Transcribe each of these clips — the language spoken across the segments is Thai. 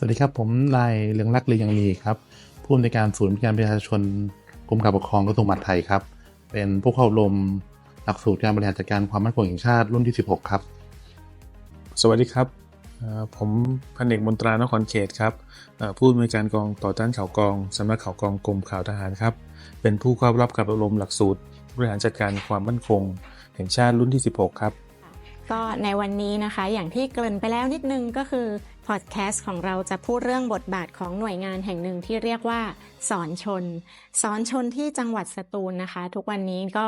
สวัสดีครับ ผมนายเรืองรักเรืองยังมีครับ ผู้อำนวยการศูนย์บริการประชาชนกรมการปกครองกระทรวงมหาดไทยครับ เป็นผู้เข้าอบรมหลักสูตรการบริหารจัดการความมั่นคงแห่งชาติรุ่นที่ 16 ครับ สวัสดีครับ ผมพันเอกมนตรานครเขตครับ ผู้อำนวยการกองต่อต้านข่าวกรองสำนักข่าวกรองกรมข่าวทหารครับ เป็นผู้เข้ารับการอบรมหลักสูตรบริหารจัดการความมั่นคง แห่งชาติรุ่นที่ 16 ครับ ก็ในวันนี้นะคะอย่างที่เกริ่นไปแล้วนิดนึงก็คือพอดแคสต์ของเราจะพูดเรื่องบทบาทของหน่วยงานแห่งหนึ่งที่เรียกว่าสอนชน สอนชนที่จังหวัดสตูลนะคะ ทุกวันนี้ก็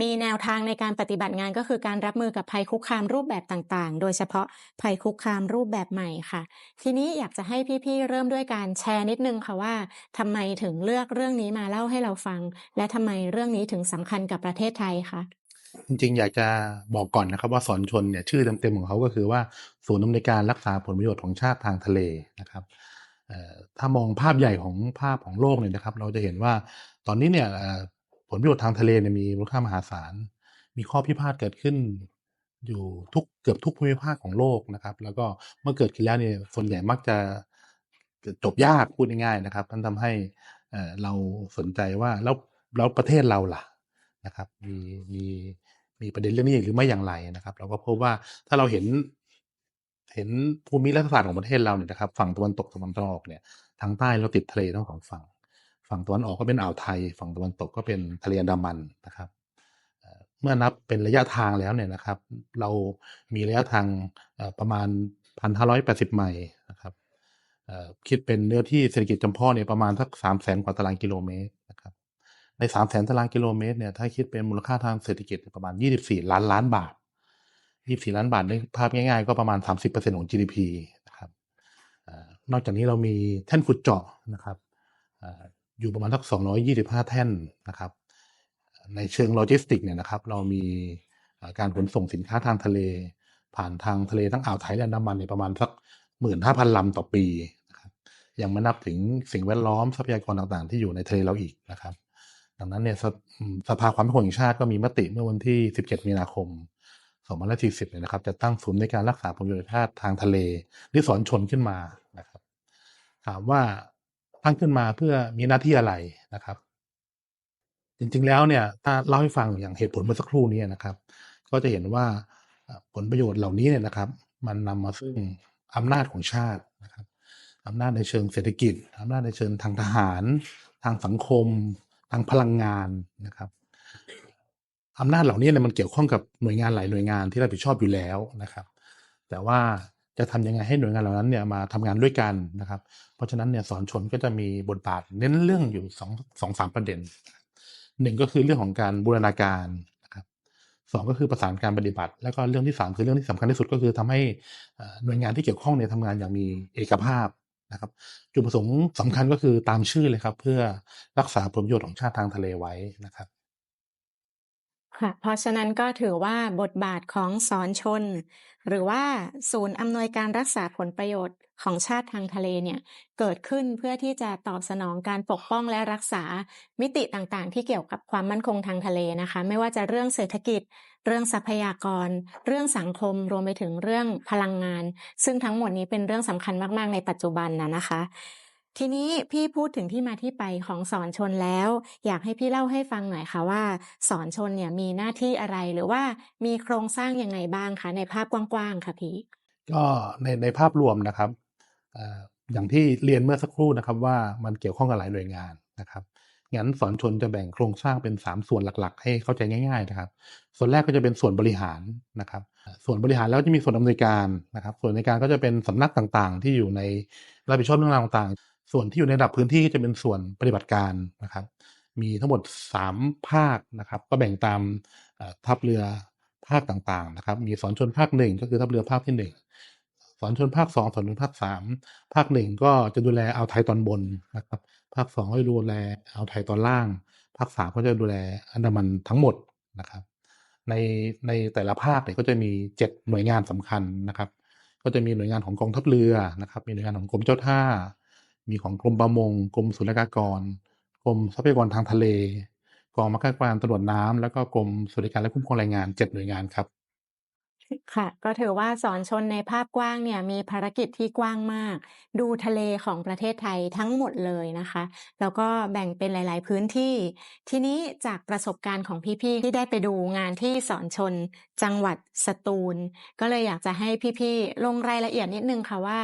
มีแนวทางในการปฏิบัติงานก็คือการรับมือกับภัยคุกคามรูปแบบต่างๆ โดยเฉพาะภัยคุกคามรูปแบบใหม่ค่ะ ทีนี้อยากจะให้พี่ๆเริ่มด้วยการแชร์นิดนึงค่ะว่าทำไมถึงเลือกเรื่องนี้มาเล่าให้เราฟัง และทำไมเรื่องนี้ถึงสำคัญกับประเทศไทยคะ จริงๆ อยากจะบอกก่อนนะครับว่าสอนชนเนี่ยชื่อเต็มๆของเขาก็คือว่าศูนย์อำนวยการรักษาผลประโยชน์ของชาติทางทะเลนะครับถ้ามองภาพใหญ่ของภาพของโลกเนี่ยนะครับ เราจะเห็นว่าตอนนี้เนี่ยผลประโยชน์ทางทะเลเนี่ยมีมูลค่ามหาศาล มีข้อพิพาทเกิดขึ้นอยู่ทุกเกือบทุกภูมิภาคของโลกนะครับ แล้วก็เมื่อเกิดขึ้นแล้วเนี่ยส่วนใหญ่มักจะจบยากพูดง่ายๆนะครับมันทำให้เอ่อเราสนใจว่าแล้วแล้วประเทศเราล่ะนะครับ มีมี มีประเด็นเรื่องนี้หรือไม่อย่างไรนะครับ เราก็พบว่าถ้าเราเห็น เห็นภูมิรัฐศาสตร์ของประเทศเราเนี่ยนะครับ ฝั่งตะวันตกตะวันออกเนี่ยทางใต้เราติดทะเลทั้งสองฝั่ง ฝั่งตะวันออกก็เป็นอ่าวไทย ฝั่งตะวันตกก็เป็นทะเลอันดามันนะครับเมื่อนับเป็นระยะทางแล้วเนี่ยนะครับ เรามีระยะทางประมาณพันห้าร้อยแปดสิบไมล์นะครับคิดเป็นเนื้อที่เศรษฐกิจจำเพาะเนี่ยประมาณสักสามแสนกว่าตารางกิโลเมตร ในสามแสนตารางกิโลเมตรเนี่ยถ้าคิดเป็นมูลค่าทางเศรษฐกิจประมาณยี่สิบสี่ล้านล้านบาทยี่สี่ล้านบาทในภาพง่ายๆ ก็ประมาณสามสิบเปอร์เซ็นของ GDP นะครับอนอกจากนี้เรามีแท่นขุดเจาะนะครับออยู่ประมาณสักสองร้อยยี่สิบห้าแท่นนะครับ ในเชิงโลจิสติกเนี่ยนะครับ เรามีการขนส่งสินค้าทางทะเล ผ่านทางทะเลทั้งอ่าวไทยและนดามันเนี่ยประมาณสักหมื่นห้าพันลำต่อปีนะครับยังไม่นับถึงสิ่งแวดล้อมทรัพยากรต่างๆ ที่อยู่ในทะเลเราอีกนะครับ ดังนั้นเนี่ยสภอืมสภาความมั่นคงแห่งชาติก็มีมติเมื่อวันที่ 17 มีนาคม 2540เนี่ยนะครับ จะตั้งศูนย์ในการรักษาผลประโยชน์ชาติทางทะเลหรือสอนชนขึ้นมานะครับ ถามว่าตั้งขึ้นมาเพื่อมีหน้าที่อะไรนะครับ จริงๆแล้วเนี่ยถ้าเล่าให้ฟังอย่างเหตุผลเมื่อสักครู่นี้นะครับ ก็จะเห็นว่าผลประโยชน์เหล่านี้เนี่ยนะครับ มันนำมาซึ่งอำนาจของชาตินะครับอำนาจในเชิงเศรษฐกิจอำนาจในเชิงทางทหาร ทางสังคม ทางพลังงานนะครับอำนาจเหล่านี้เนี่ยมันเกี่ยวข้องกับหน่วยงานหลายหน่วยงานที่รับผิดชอบอยู่แล้วนะครับ แต่ว่าจะทำยังไงให้หน่วยงานเหล่านั้นเนี่ยมาทำงานด้วยกันนะครับ เพราะฉะนั้นเนี่ยสอนชนก็จะมีบทบาทเน้นเรื่องอยู่สองสองสามประเด็นหนึ่งก็คือเรื่องของการบูรณาการนะครับสองก็คือประสานการปฏิบัติ แล้วก็เรื่องที่สามคือเรื่องที่สำคัญที่สุดก็คือทำให้หน่วยงานที่เกี่ยวข้องเนี่ยทำงานอย่างมีเอกภาพ นะครับจุดประสงค์สำคัญก็คือตามชื่อเลยครับ เพื่อรักษาผลประโยชน์ของชาติทางทะเลไว้นะครับ ค่ะ เพราะฉะนั้นก็ถือว่าบทบาทของสอนชน หรือว่าศูนย์อำนวยการรักษาผลประโยชน์ของชาติทางทะเลเนี่ยเกิดขึ้นเพื่อที่จะตอบสนองการปกป้องและรักษามิติต่างๆ ที่เกี่ยวกับความมั่นคงทางทะเลนะคะ ไม่ว่าจะเรื่องเศรษฐกิจ เรื่องทรัพยากร เรื่องสังคมรวมไปถึงเรื่องพลังงาน ซึ่งทั้งหมดนี้เป็นเรื่องสำคัญมากๆในปัจจุบันนะนะคะ ทีนี้พี่พูดถึงที่มาที่ไปของสอนชนแล้ว อยากให้พี่เล่าให้ฟังหน่อยค่ะว่า สอนชนเนี่ยมีหน้าที่อะไรหรือว่ามีโครงสร้างยังไงบ้างคะในภาพกว้างๆค่ะพี่ก็ในในภาพรวมนะครับอย่างที่เรียนเมื่อสักครู่นะครับว่ามันเกี่ยวข้องกับหลายหน่วยงานนะครับงั้นสอนชนจะแบ่งโครงสร้างเป็น 3 ส่วนหลัก ๆ ให้เข้าใจง่ายๆนะครับ ส่วนแรกก็จะเป็นส่วนบริหารนะครับ ส่วนบริหารแล้วจะมีส่วนอำนวยการนะครับ ส่วนอำนวยการก็จะเป็นสำนักต่างๆ ที่อยู่ในรับผิดชอบเรื่องราวต่างๆ ส่วนที่อยู่ในระดับพื้นที่ก็จะเป็นส่วนปฏิบัติการนะครับ มีทั้งหมด 3 ภาคนะครับ ก็แบ่งตามทัพเรือภาคต่างๆนะครับ มีสอนชนภาคหนึ่งก็คือทัพเรือภาคที่หนึ่งสอนชนภาคสองสอนชนภาคสามภาคหนึ่งก็จะดูแลอ่าวไทยตอนบนนะครับ ภาคสองก็จะดูแลอ่าวไทยตอนล่าง ภาคสามก็จะดูแลอันดามันทั้งหมดนะครับ ในในแต่ละภาคเนี่ยก็จะมีเจ็ดหน่วยงานสำคัญนะครับ ก็จะมีหน่วยงานของกองทัพเรือนะครับ มีหน่วยงานของกรมเจ้าท่า มีของกรมประมงกรมศุลกากรกรมทรัพยากรทางทะเล กองบังคับการตำรวจน้ำแล้วก็กรมสวัสดิการและคุ้มครองแรงงานเจ็ดหน่วยงานครับค่ะ ก็ถือว่าสอนชนในภาพกว้างเนี่ยมีภารกิจที่กว้างมาก ดูทะเลของประเทศไทยทั้งหมดเลยนะคะ แล้วก็แบ่งเป็นหลาย ๆ พื้นที่ ทีนี้จากประสบการณ์ของพี่ๆที่ได้ไปดูงานที่สอนชน จังหวัดสตูล ก็เลยอยากจะให้พี่ๆลงรายละเอียดนิดนึงค่ะว่า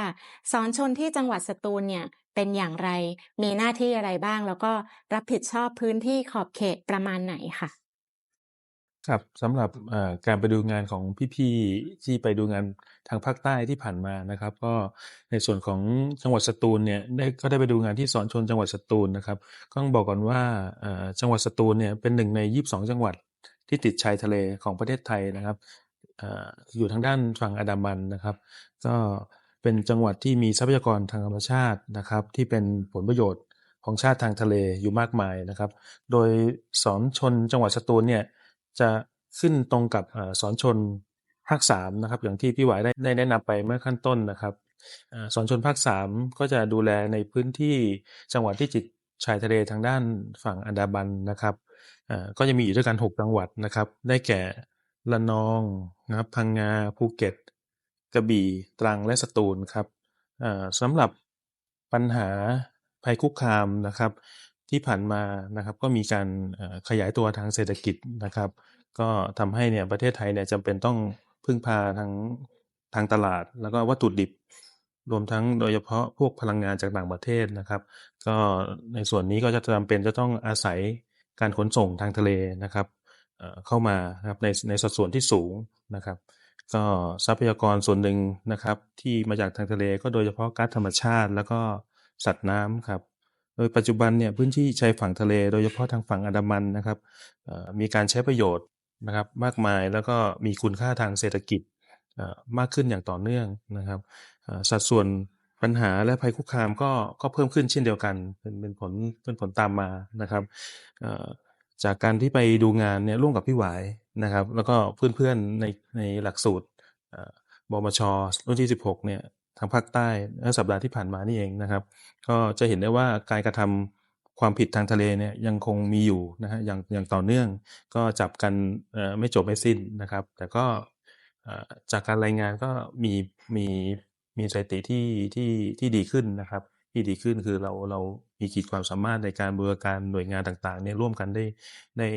สอนชนที่จังหวัดสตูลเนี่ย เป็นอย่างไร มีหน้าที่อะไรบ้าง แล้วก็รับผิดชอบพื้นที่ขอบเขตประมาณไหนค่ะ ครับสำหรับการไปดูงานของพี่ๆที่ไปดูงานทางภาคใต้ที่ผ่านมานะครับ ก็ในส่วนของจังหวัดสตูลเนี่ยได้ก็ได้ไปดูงานที่สอนชนจังหวัดสตูลนะครับก็ต้องบอกก่อนว่าจังหวัดสตูลเนี่ยเป็นหนึ่งใน 22 จังหวัดที่ติดชายทะเลของประเทศไทยนะครับเอ่ออยู่ทางด้านฝั่งอันดามันนะครับ ก็ เป็นจังหวัดที่มีทรัพยากรทางธรรมชาตินะครับ ที่เป็นผลประโยชน์ของชาติทางทะเลอยู่มากมายนะครับ โดยสอนชนจังหวัดสตูลเนี่ยจะขึ้นตรงกับอสอนชนภาคสามนะครับอย่างที่พี่หวายได้ได้แนะนำไปเมื่อขั้นต้นนะครับอสอนชนภาคสามก็จะดูแลในพื้นที่จังหวัดที่ติดชายทะเลทางด้านฝั่งอันดามันนะครับก็จะมีอยู่ด้วยกัน 6 จังหวัดนะครับ ได้แก่ระนองนะครับพังงาภูเก็ต กระบี่ตรังและสตูลครับสำหรับปัญหาภัยคุกคามนะครับที่ผ่านมานะครับก็มีการขยายตัวทางเศรษฐกิจนะครับ ก็ทำให้เนี่ยประเทศไทยเนี่ยจำเป็นต้องพึ่งพาทางทางตลาด แล้วก็วัตถุดิบ รวมทั้งโดยเฉพาะพวกพลังงานจากต่างประเทศนะครับ ก็ในส่วนนี้ก็จะจำเป็นจะต้องอาศัยการขนส่งทางทะเลนะครับเข้ามาครับในในสัดส่วนที่สูงนะครับ ก็ทรัพยากรส่วนหนึ่งนะครับ ที่มาจากทางทะเลก็โดยเฉพาะก๊าซธรรมชาติ แล้วก็สัตว์น้ำครับโดยปัจจุบันเนี่ยพื้นที่ชายฝั่งทะเล โดยเฉพาะทางฝั่งอันดามันนะครับมีการใช้ประโยชน์นะครับมากมายแล้วก็มีคุณค่าทางเศรษฐกิจมากขึ้นอย่างต่อเนื่องนะครับสัดส่วนปัญหาและภัยคุกคามก็ก็เพิ่มขึ้นเช่นเดียวกัน เป็นเป็นผลเป็นผลตามมานะครับ จากการที่ไปดูงานเนี่ยร่วมกับพี่หวายนะครับ แล้วก็เพื่อนๆในในหลักสูตรเอ่อบมชรุ่นที่ 16 เนี่ยทางภาคใต้เมื่อสัปดาห์ที่ผ่านมานี่เองนะครับ ก็จะเห็นได้ว่าการกระทำความผิดทางทะเลเนี่ยยังคงมีอยู่นะฮะอย่างอย่างต่อเนื่อง ก็จับกันไม่จบไม่สิ้นนะครับ แต่ก็จากการรายงานก็มีมีมีสถิติที่ที่ที่ดีขึ้นนะครับ ที่ดีขึ้นคือเราเรามีขีดความสามารถในการบรณาการหน่วยงานต่างๆเนี่ยร่วมกันได้ได้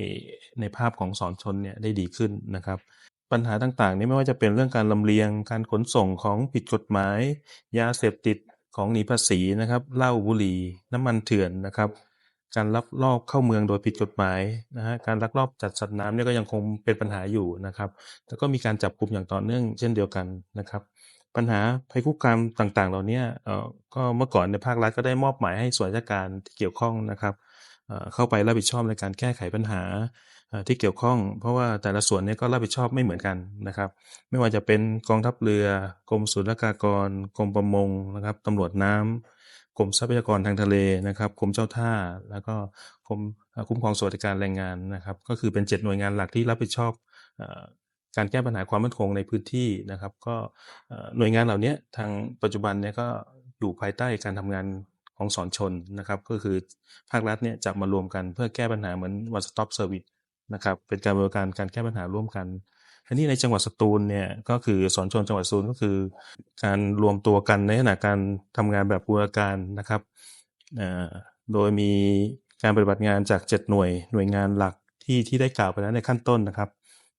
ในภาพของสอนชนเนี่ยได้ดีขึ้นนะครับ ปัญหาต่างๆนี่ไม่ว่าจะเป็นเรื่องการลำเลียงการขนส่งของผิดกฎหมาย ยาเสพติดของหนีภาษีนะครับเหล้าบุหรี่น้ำมันเถื่อนนะครับ การลักลอบเข้าเมืองโดยผิดกฎหมายนะฮะการลักลอบจัดสัตว์น้ำเนี่ยก็ยังคงเป็นปัญหาอยู่นะครับแล้วก็มีการจับกลุ่มอย่างต่อเนื่องเช่นเดียวกันนะครับ ปัญหาภัยคุกคามต่างๆ เหล่านี้เอ่อก็เมื่อก่อนในภาครัฐก็ได้มอบหมายให้ส่วนราชการที่เกี่ยวข้องนะครับเข้าไปรับผิดชอบในการแก้ไขปัญหาที่เกี่ยวข้อง เพราะว่าแต่ละส่วนเนี่ยก็รับผิดชอบไม่เหมือนกันนะครับ ไม่ว่าจะเป็นกองทัพเรือกรมศุลกากรกรมประมงนะครับตำรวจน้ำกรมทรัพยากรทางทะเลนะครับกรมเจ้าท่า แล้วก็กรมคุ้มครองสวัสดิการแรงงานนะครับ ก็คือเป็นเจ็ดหน่วยงานหลักที่รับผิดชอบเอ่อ การแก้ปัญหาความมั่นคงในพื้นที่นะครับ ก็หน่วยงานเหล่านี้ทางปัจจุบันเนี่ยก็อยู่ภายใต้การทำงานของสอนชนนะครับ ก็คือภาครัฐเนี่ยจะมารวมกันเพื่อแก้ปัญหาเหมือน one stop service นะครับเป็นการบริการการแก้ปัญหาร่วมกันอันนี้ในจังหวัดสตูลเนี่ยก็คือสอนชนจังหวัดสตูลก็คือ การรวมตัวกันในขณะการทำงานแบบบูรการนะครับโดยมีการปฏิบัติงานจาก 7 หน่วยหน่วยงานหลักที่ที่ได้กล่าวไปแล้วในขั้นต้นนะครับ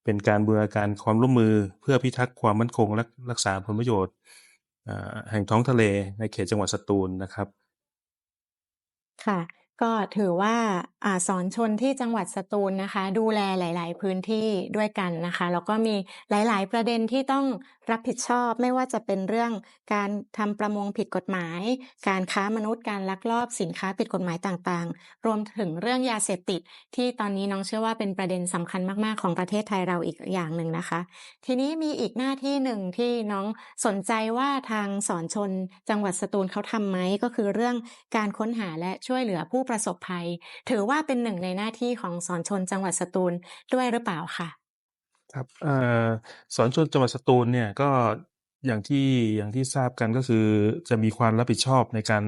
เป็นการบูรณาการความร่วมมือเพื่อพิทักษ์ความมั่นคงและรักษาผลประโยชน์แห่งท้องทะเลในเขตจังหวัดสตูลนะครับ ค่ะ ก็ถือว่าอ่าสอนชนที่จังหวัดสตูลนะคะ ดูแลหลาย ๆ พื้นที่ด้วยกันนะคะ แล้วก็มีหลาย ๆ ประเด็นที่ต้องรับผิดชอบไม่ว่าจะเป็นเรื่องการทำประมงผิดกฎหมาย การค้ามนุษย์การลักลอบสินค้าผิดกฎหมายต่าง ๆ รวมถึงเรื่องยาเสพติด ที่ตอนนี้น้องเชื่อว่าเป็นประเด็นสำคัญมาก ๆ ของประเทศไทยเราอีกอย่างหนึ่งนะคะ ทีนี้มีอีกหน้าที่หนึ่งที่น้องสนใจว่าทางสอนชนจังหวัดสตูลเขาทำไหมก็คือเรื่องการค้นหาและช่วยเหลือผู้ประสบภัย ถือว่าเป็นหนึ่งในหน้าที่ของสอนชนจังหวัดสตูลด้วยหรือเปล่าคะครับออสอนชนจังหวัดสตูลเนี่ยก็อย่างที่อย่างที่ทราบกันก็คือจะมีความรับผิดชอบในการ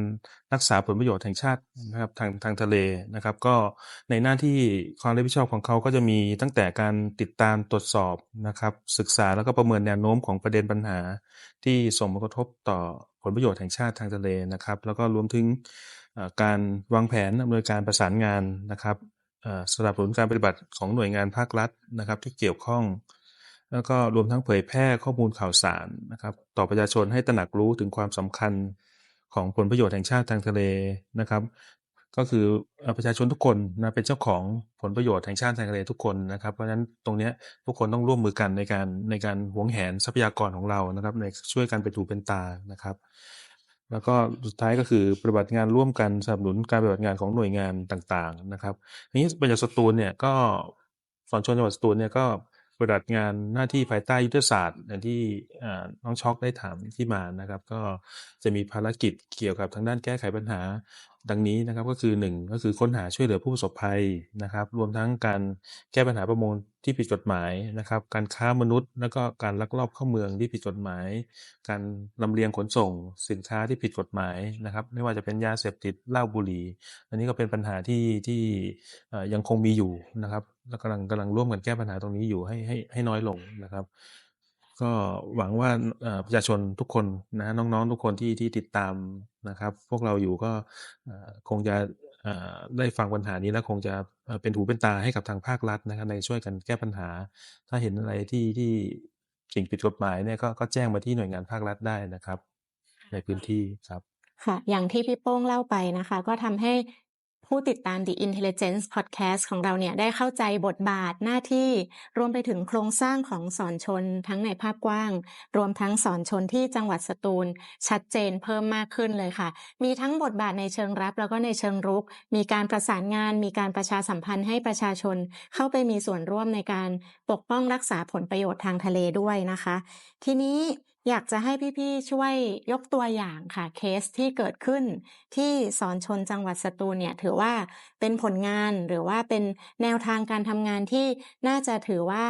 รักษาผลประโยชน์แห่งชาตินะครับทางทางทะเลนะครับ ก็ในหน้าที่ความรับผิดชอบของเขาก็จะมีตั้งแต่การติดตามตรวจสอบนะครับ ศึกษาแล้วก็ประเมินแนวโน้มของประเด็นปัญหา ที่ส่งผลกระทบต่อผลประโยชน์แห่งชาติทางทะเลนะครับ แล้วก็รวมถึง การวางแผนอำนวยการประสานงานนะครับสนับสนุนการปฏิบัติของหน่วยงานภาครัฐนะครับ ที่เกี่ยวข้อง แล้วก็รวมทั้งเผยแพร่ข้อมูลข่าวสารนะครับ ต่อประชาชนให้ตระหนักรู้ถึงความสำคัญของผลประโยชน์แห่งชาติทางทะเลนะครับ ก็คือประชาชนทุกคนนะเป็นเจ้าของผลประโยชน์แห่งชาติทางทะเลทุกคนนะครับ เพราะฉะนั้นตรงนี้ทุกคนต้องร่วมมือกันในการในการหวงแหนทรัพยากรของเรานะครับในช่วยกันเป็นถูเป็นตานะครับ แล้วก็สุดท้ายก็คือปฏิบัติงานร่วมกันสนับสนุนการปฏิบัติงานของหน่วยงานต่างๆนะครับทีนี้ประชาชนสตูลเนี่ยก็สอนชนจังหวัดสตูลเนี่ยก็ปฏิบัติงานหน้าที่ภายใต้ยุทธศาสตร์อย่างที่น้องช็อกได้ถามที่มานะครับ ก็จะมีภารกิจเกี่ยวกับทางด้านแก้ไขปัญหา ดังนี้นะครับก็คือ 1 ก็คือค้นหาช่วยเหลือผู้ประสบภัยนะครับ รวมทั้งการแก้ปัญหาประมงที่ผิดกฎหมายนะครับ การค้ามนุษย์ แล้วก็การลักลอบเข้าเมืองที่ผิดกฎหมาย การลำเลียงขนส่ง สินค้าที่ผิดกฎหมายนะครับ ไม่ว่าจะเป็นยาเสพติดเหล้าบุหรี่อันนี้ก็เป็นปัญหาที่ที่ยังคงมีอยู่นะครับแล้วกำลังกำลังร่วมกันแก้ปัญหาตรงนี้อยู่ให้ให้ให้น้อยลงนะครับ ก็หวังว่าประชาชนทุกคนนะน้องๆ ทุกคนที่ที่ติดตามนะครับ พวกเราอยู่ก็คงจะได้ฟังปัญหานี้แล้วคงจะเป็นหูเป็นตาให้กับทางภาครัฐนะครับในช่วยกันแก้ปัญหา ถ้าเห็นอะไรที่ที่สิ่งผิดกฎหมายเนี่ยก็ก็แจ้งมาที่หน่วยงานภาครัฐได้นะครับ ในพื้นที่ครับค่ะอย่างที่พี่โป้งเล่าไปนะคะ ก็ทำให้ ผู้ติดตาม The Intelligence Podcast ของเราเนี่ยได้เข้าใจบทบาทหน้าที่ รวมไปถึงโครงสร้างของสอนชนทั้งในภาพกว้าง รวมทั้งสอนชนที่จังหวัดสตูล ชัดเจนเพิ่มมากขึ้นเลยค่ะ มีทั้งบทบาทในเชิงรับ แล้วก็ในเชิงรุก มีการประสานงาน มีการประชาสัมพันธ์ให้ประชาชน เข้าไปมีส่วนร่วมในการปกป้องรักษาผลประโยชน์ทางทะเลด้วยนะคะ ทีนี้ อยากจะให้พี่ๆช่วยยกตัวอย่างค่ะเคสที่เกิดขึ้น ที่สอนชนจังหวัดสตูลเนี่ยถือว่าเป็นผลงานหรือว่าเป็นแนวทางการทำงานที่น่าจะถือว่า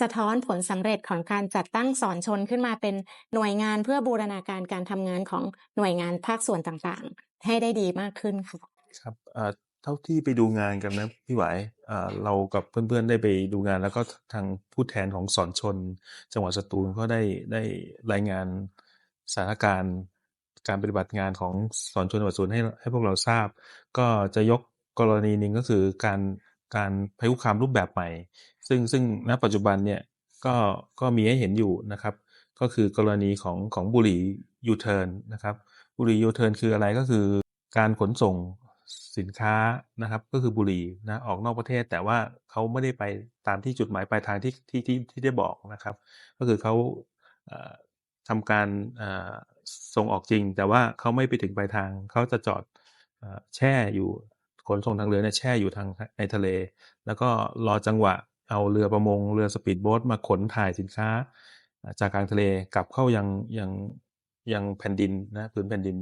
สะท้อนผลสำเร็จของการจัดตั้งสอนชนขึ้นมาเป็นหน่วยงานเพื่อบูรณาการการทำงานของหน่วยงานภาคส่วนต่างๆ ให้ได้ดีมากขึ้นค่ะครับ ท่าที่ไปดูงานกันนะพี่หวายเรากับเพื่อนๆได้ไปดูงาน แล้วก็ทางผู้แทนของสอนชน จังหวัดสตูลก็ได้ได้รายงานสถานการณ์ การปฏิบัติงานของสอนชนจังหวัดสตูลให้ให้พวกเราทราบ ก็จะยกกรณีหนึ่งก็คือการการพายุคามรูปแบบใหม่ ซึ่งซึ่งณปัจจุบันเนี่ยก็ก็มีให้เห็นอยู่นะครับ ก็คือกรณีของของบุหรี่ยูเทิร์นนะครับบุหรี่ยูเทิร์นคืออะไรก็คือการขนส่ง สินค้านะครับ ก็คือบุหรี่นะออกนอกประเทศ แต่ว่าเขาไม่ได้ไปตามที่จุดหมายปลายทางที่ที่ที่ที่ได้บอกนะครับ ก็คือเขาทำการส่งออกจริง แต่ว่าเขาไม่ไปถึงปลายทางเขาจะจอดแช่อยู่ขนส่งทางเรือเนี่ยแช่อยู่ทางในทะเล แล้วก็รอจังหวะเอาเรือประมงเรือสปีดโบ๊ทมาขนถ่ายสินค้า จากกลางทะเลกลับเข้ายังยังยังแผ่นดินนะพื้นแผ่นดิน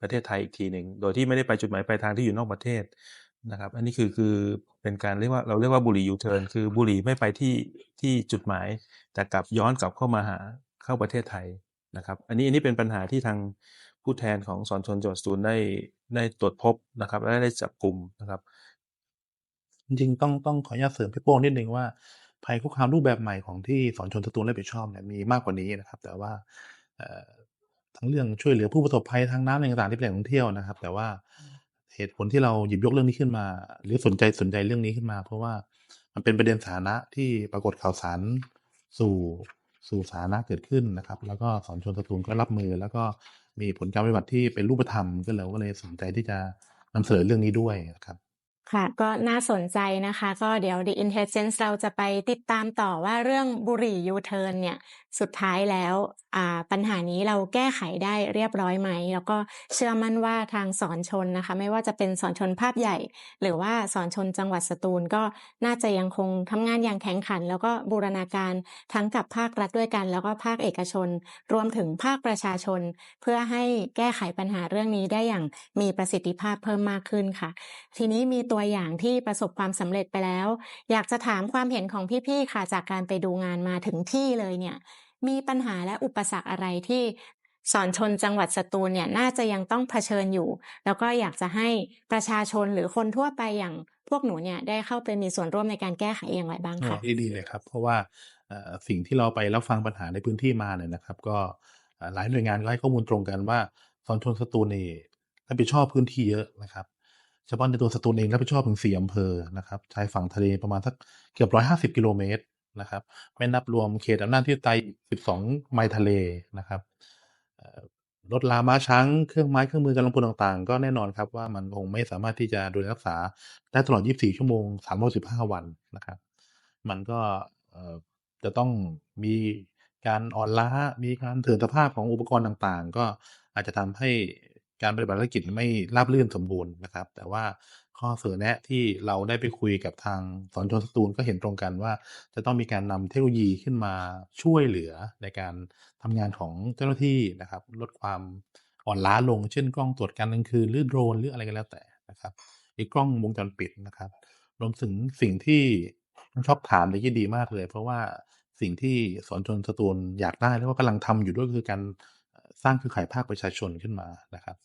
ประเทศไทยอีกทีหนึ่งโดยที่ไม่ได้ไปจุดหมายปลายทางที่อยู่นอกประเทศนะครับ อันนี้คือคือเป็นการเรียกว่าเราเรียกว่าบุหรี่ยูเทิร์นคือบุหรี่ไม่ไปที่ที่จุดหมาย แต่กลับย้อนกลับเข้ามาหาเข้าประเทศไทยนะครับ อันนี้อันนี้เป็นปัญหาที่ทางผู้แทนของสอนชนจังหวัดสตูลได้ได้ตรวจพบนะครับ และได้จับกลุ่มนะครับ จริงต้องต้องขออนุญาตเสริมพี่โป้งนิดนึงว่าภัยคุกคามรูปแบบใหม่ของที่สอนชนสตูลรับผิดชอบเนี่ยมีมากกว่านี้นะครับ แต่ว่า ทั้งเรื่องช่วยเหลือผู้ประสบภัยทางน้ำต่างๆที่เป็นแหล่งท่องเที่ยวนะครับ แต่ว่าเหตุผลที่เราหยิบยกเรื่องนี้ขึ้นมา หรือสนใจสนใจเรื่องนี้ขึ้นมา เพราะว่ามันเป็นประเด็นสาธารณะที่ปรากฏข่าวสารสู่สู่สาธารณะเกิดขึ้นนะครับ แล้วก็สอนชนสตูลก็รับมือ แล้วก็มีผลการปฏิบัติที่เป็นรูปธรรมก็เลยก็เลยสนใจที่จะนำเสนอเรื่องนี้ด้วยนะครับ ค่ะ ก็น่าสนใจนะคะ ก็เดี๋ยว The Intelligence เราจะไปติดตามต่อว่าเรื่องบุหรี่ยูเทิร์นเนี่ย สุดท้ายแล้วปัญหานี้เราแก้ไขได้เรียบร้อยไหม แล้วก็เชื่อมั่นว่าทางสอนชนนะคะ ไม่ว่าจะเป็นสอนชนภาพใหญ่ หรือว่าสอนชนจังหวัดสตูลก็น่าจะยังคงทำงานอย่างแข็งขัน แล้วก็บูรณาการทั้งกับภาครัฐด้วยกัน แล้วก็ภาคเอกชน รวมถึงภาคประชาชน เพื่อให้แก้ไขปัญหาเรื่องนี้ได้อย่างมีประสิทธิภาพเพิ่มมากขึ้นค่ะ ทีนี้มีตัวัวอย่างที่ประสบความสำเร็จไปแล้ว อยากจะถามความเห็นของพี่ๆค่ะจากการไปดูงานมาถึงที่เลยเนี่ย มีปัญหาและอุปสรรคอะไรที่สอนชนจังหวัดสตูลเนี่ยน่าจะยังต้องเผชิญอยู่ แล้วก็อยากจะให้ประชาชนหรือคนทั่วไปอย่างพวกหนูเนี่ยได้เข้าไปมีส่วนร่วมในการแก้ไขอย่างไรบ้างคะดีดีเลยครับ เพราะว่าสิ่งที่เราไปรับฟังปัญหาในพื้นที่มาเนี่ยนะครับ ก็หลายหน่วยงานก็ให้ข้อมูลตรงกันว่าสอนชนสตูลนี่รับผิดชอบพื้นที่เยอะนะครับ เฉพาะในตัวสตูลเองรับผิดชอบถึงสี่อำเภอนะครับชายฝั่งทะเลประมาณสักเกือบร้อยห้าสิบกิโลเมตรนะครับ ไม่นับรวมเขตอำนาจที่ไตสิบสองไมล์ทะเลนะครับรถลาม้าช้างเครื่องไม้เครื่องมือการลงทุนต่างๆ ก็แน่นอนครับว่ามันคงไม่สามารถที่จะดูแลรักษาได้ตลอด 24 ชั่วโมง315วันนะครับ มันก็จะต้องมีการอ่อนล้า มีการเสื่อมสภาพของอุปกรณ์ต่างๆ ก็อาจจะทำให้ การปฏิบัติภารกิจไม่ราบรื่นสมบูรณ์นะครับ แต่ว่าข้อเสนอแนะที่เราได้ไปคุยกับทางสอนชนสตูลก็เห็นตรงกันว่า จะต้องมีการนำเทคโนโลยีขึ้นมาช่วยเหลือในการทำงานของเจ้าหน้าที่นะครับ ลดความอ่อนล้าลง เช่นกล้องตรวจการกลางคืนหรือโดรนหรืออะไรก็แล้วแต่นะครับอีกกล้องวงจรปิดนะครับ รวมถึงสิ่งที่ชอบถามเลยที่ดีมากเลย เพราะว่าสิ่งที่สอนชนสตูลอยากได้แล้วก็กำลังทำอยู่ด้วยคือการ ร้างเครือข่ายภาคประชาชนขึ้นมานะครับ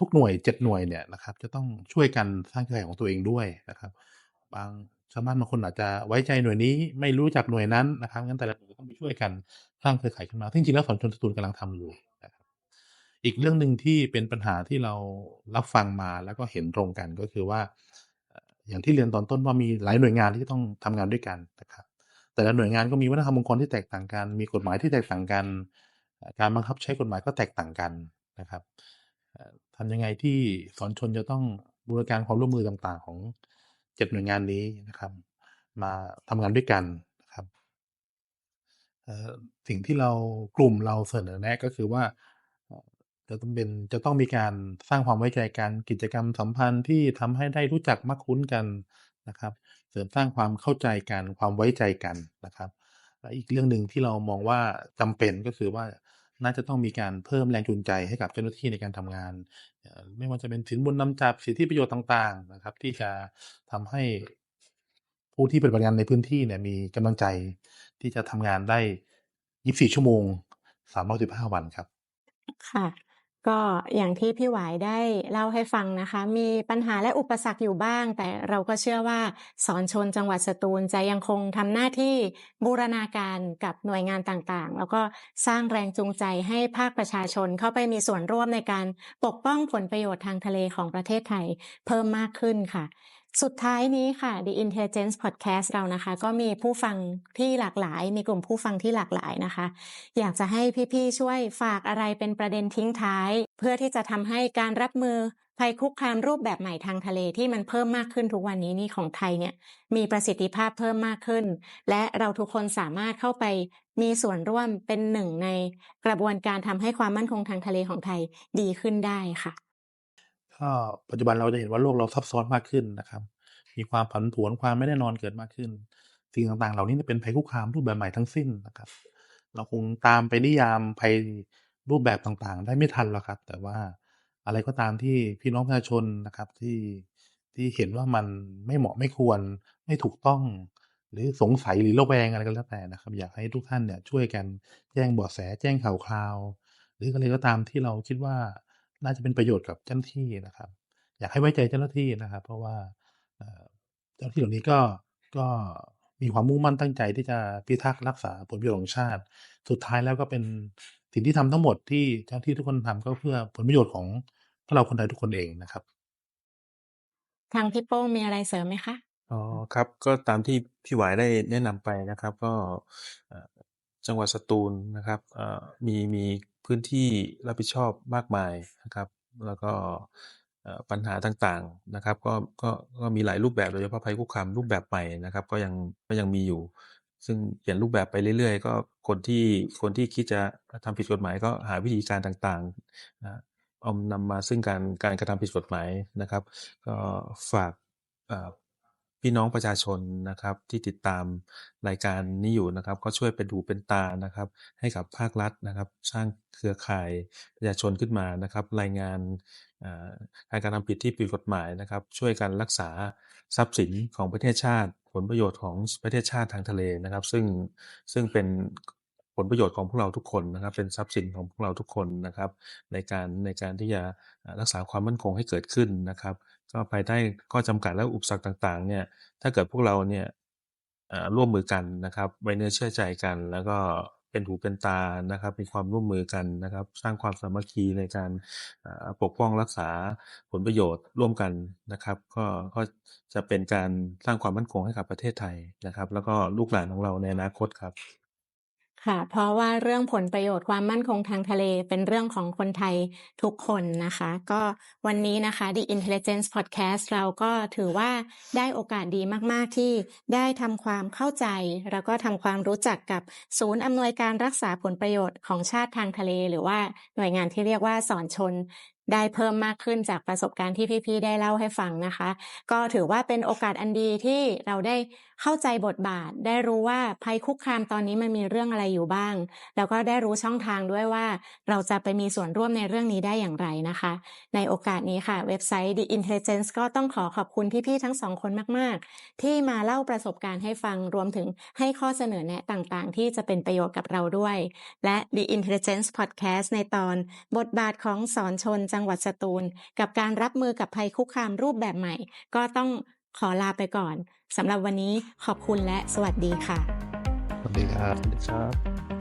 ทุกหน่วยเจ็ดหน่วยเนี่ยนะครับ จะต้องช่วยกันสร้างเครือข่ายของตัวเองด้วยนะครับ บางชาวบ้านบางคนอาจจะไว้ใจหน่วยนี้ไม่รู้จักหน่วยนั้นนะครับงั้นแต่ละหน่วยต้องไปช่วยกันสร้างเครือข่ายขึ้นมาซึ่งจริงๆแล้วสอนชนสตูลกำลังทำอยู่นะครับอีกเรื่องหนึ่งที่เป็นปัญหาที่เรารับฟังมาแล้วก็เห็นตรงกันก็คือว่า อย่างที่เรียนตอนต้นว่ามีหลายหน่วยงานที่ต้องทำงานด้วยกันนะครับ แต่ละหน่วยงานก็มีวัฒนธรรมองค์กรที่แตกต่างกัน มีกฎหมายที่แตกต่างกัน การบังคับใช้กฎหมายก็แตกต่างกันนะครับทำยังไงที่สอนชนจะต้องบูรณาการความร่วมมือต่างๆ ของเจ็ดหน่วยงานนี้นะครับ มาทำงานด้วยกันนะครับสิ่งที่เรากลุ่มเราเสนอแนะก็คือว่าจะต้องเป็นจะต้องมีการสร้างความไว้ใจกันกิจกรรมสัมพันธ์ที่ทำให้ได้รู้จักมักคุ้นกันนะครับ เสริมสร้างความเข้าใจกันความไว้ใจกันนะครับและอีกเรื่องหนึ่งที่เรามองว่าจำเป็นก็คือว่า น่าจะต้องมีการเพิ่มแรงจูงใจให้กับเจ้าหน้าที่ในการทำงาน ไม่ว่าจะเป็นสินบนนำจับสิทธิประโยชน์ต่างๆนะครับ ที่จะทำให้ผู้ที่ปฏิบัติงานในพื้นที่เนี่ยมีกำลังใจที่จะทำงานได้ 24 ชั่วโมง315วันครับ ค่ะ ก็อย่างที่พี่หวายได้เล่าให้ฟังนะคะ มีปัญหาและอุปสรรคอยู่บ้าง แต่เราก็เชื่อว่าสอนชนจังหวัดสตูลจะยังคงทำหน้าที่บูรณาการกับหน่วยงานต่างๆ แล้วก็สร้างแรงจูงใจให้ภาคประชาชนเข้าไปมีส่วนร่วมในการปกป้องผลประโยชน์ทางทะเลของประเทศไทยเพิ่มมากขึ้นค่ะ สุดท้ายนี้ค่ะ The Intelligence Podcast เรานะคะ ก็มีผู้ฟังที่หลากหลาย มีกลุ่มผู้ฟังที่หลากหลายนะคะ อยากจะให้พี่ๆช่วยฝากอะไรเป็นประเด็นทิ้งท้าย เพื่อที่จะทำให้การรับมือภัยคุกคามรูปแบบใหม่ทางทะเลที่มันเพิ่มมากขึ้นทุกวันนี้นี่ของไทยเนี่ย มีประสิทธิภาพเพิ่มมากขึ้น และเราทุกคนสามารถเข้าไปมีส่วนร่วมเป็นหนึ่งในกระบวนการทำให้ความมั่นคงทางทะเลของไทยดีขึ้นได้ค่ะ ก็ปัจจุบันเราจะเห็นว่าโลกเราซับซ้อนมากขึ้นนะครับ มีความผันผวนความไม่แน่นอนเกิดมากขึ้น สิ่งต่างๆ เหล่านี้เป็นภัยคุกคามรูปแบบใหม่ทั้งสิ้นนะครับ เราคงตามไปนิยามภัยรูปแบบต่างๆ ได้ไม่ทันหรอกครับ แต่ว่าอะไรก็ตามที่พี่น้องประชาชนนะครับที่ที่เห็นว่ามันไม่เหมาะไม่ควรไม่ถูกต้องหรือสงสัยหรือระแวงอะไรก็แล้วแต่นะครับ อยากให้ทุกท่านเนี่ยช่วยกันแจ้งเบาะแสแจ้งข่าวคราว หรืออะไรก็ตามที่เราคิดว่า น่าจะเป็นประโยชน์กับเจ้าหน้าที่นะครับ อยากให้ไว้ใจเจ้าหน้าที่นะครับ เพราะว่าเอ่อเจ้าหน้าที่เหล่านี้ก็ก็มีความมุ่งมั่นตั้งใจที่จะพิทักษ์รักษาผลประโยชน์ของชาติ สุดท้ายแล้วก็เป็นสิ่งที่ทำทั้งหมดที่เจ้าหน้าที่ทุกคนทำก็เพื่อผลประโยชน์ของพวกเราคนไทยทุกคนเองนะครับ ทางพี่โป้งมีอะไรเสริมไหมคะอ๋อครับ ก็ตามที่พี่หวายได้แนะนำไปนะครับ ก็เอ่อจังหวัดสตูลนะครับเอ่อมีมี พื้นที่รับผิดชอบมากมายนะครับ แล้วก็ปัญหาต่างๆนะครับ ก็ก็ก็มีหลายรูปแบบโดยเฉพาะภัยคุกคามรูปแบบใหม่นะครับ ก็ยังก็ยังมีอยู่ ซึ่งเปลี่ยนรูปแบบไปเรื่อยๆ ก็คนที่คนที่คิดจะทำผิดกฎหมายก็หาวิธีการต่างๆนะเอานำมาซึ่งการการกระทำผิดกฎหมายนะครับ ก็ฝาก พี่น้องประชาชนนะครับที่ติดตามรายการนี้อยู่นะครับ ก็ช่วยเป็นหูเป็นตานะครับ ให้กับภาครัฐนะครับ สร้างเครือข่ายประชาชนขึ้นมานะครับ รายงานการกระทำผิดที่ผิดกฎหมายนะครับ ช่วยกันรักษาทรัพย์สินของประเทศชาติ ผลประโยชน์ของประเทศชาติทางทะเลนะครับ ซึ่งซึ่งเป็นผลประโยชน์ของพวกเราทุกคนนะครับ เป็นทรัพย์สินของพวกเราทุกคนนะครับ ในการในการที่จะรักษาความมั่นคงให้เกิดขึ้นนะครับ ก็ภายใต้ข้อจำกัดและอุปสรรคต่างๆ เนี่ย ถ้าเกิดพวกเราเนี่ยร่วมมือกันนะครับ ไว้เนื้อเชื่อใจกัน แล้วก็เป็นหูเป็นตานะครับ มีความร่วมมือกันนะครับ สร้างความสามัคคีในการปกป้องรักษาผลประโยชน์ร่วมกันนะครับ ก็ก็จะเป็นการสร้างความมั่นคงให้กับประเทศไทยนะครับ แล้วก็ลูกหลานของเราในอนาคตครับ ค่ะ เพราะว่าเรื่องผลประโยชน์ความมั่นคงทางทะเลเป็นเรื่องของคนไทยทุกคนนะคะ ก็วันนี้นะคะ The Intelligence Podcast เราก็ถือว่าได้โอกาสดีมาก ๆ ที่ได้ทำความเข้าใจ แล้วก็ทำความรู้จักกับศูนย์อำนวยการรักษาผลประโยชน์ของชาติทางทะเล หรือว่าหน่วยงานที่เรียกว่าสอนชนได้เพิ่มมากขึ้นจากประสบการณ์ที่พี่ๆได้เล่าให้ฟังนะคะ ก็ถือว่าเป็นโอกาสอันดีที่เราได้ เข้าใจบทบาท ได้รู้ว่าภัยคุกคามตอนนี้มันมีเรื่องอะไรอยู่บ้าง แล้วก็ได้รู้ช่องทางด้วยว่า เราจะไปมีส่วนร่วมในเรื่องนี้ได้อย่างไรนะคะ ในโอกาสนี้ค่ะ เว็บไซต์ The Intelligence ก็ต้องขอขอบคุณพี่ๆทั้งสองคนมาก ๆ ที่มาเล่าประสบการณ์ให้ฟังรวมถึงให้ข้อเสนอแนะต่างๆ ที่จะเป็นประโยชน์กับเราด้วย และ The Intelligence Podcast ในตอน บทบาทของสอนชนจังหวัดสตูล กับการรับมือกับภัยคุกคามรูปแบบใหม่ ก็ต้อง ขอลาไปก่อนสำหรับวันนี้ขอบคุณและสวัสดีค่ะ สวัสดีครับสวัสดีครับ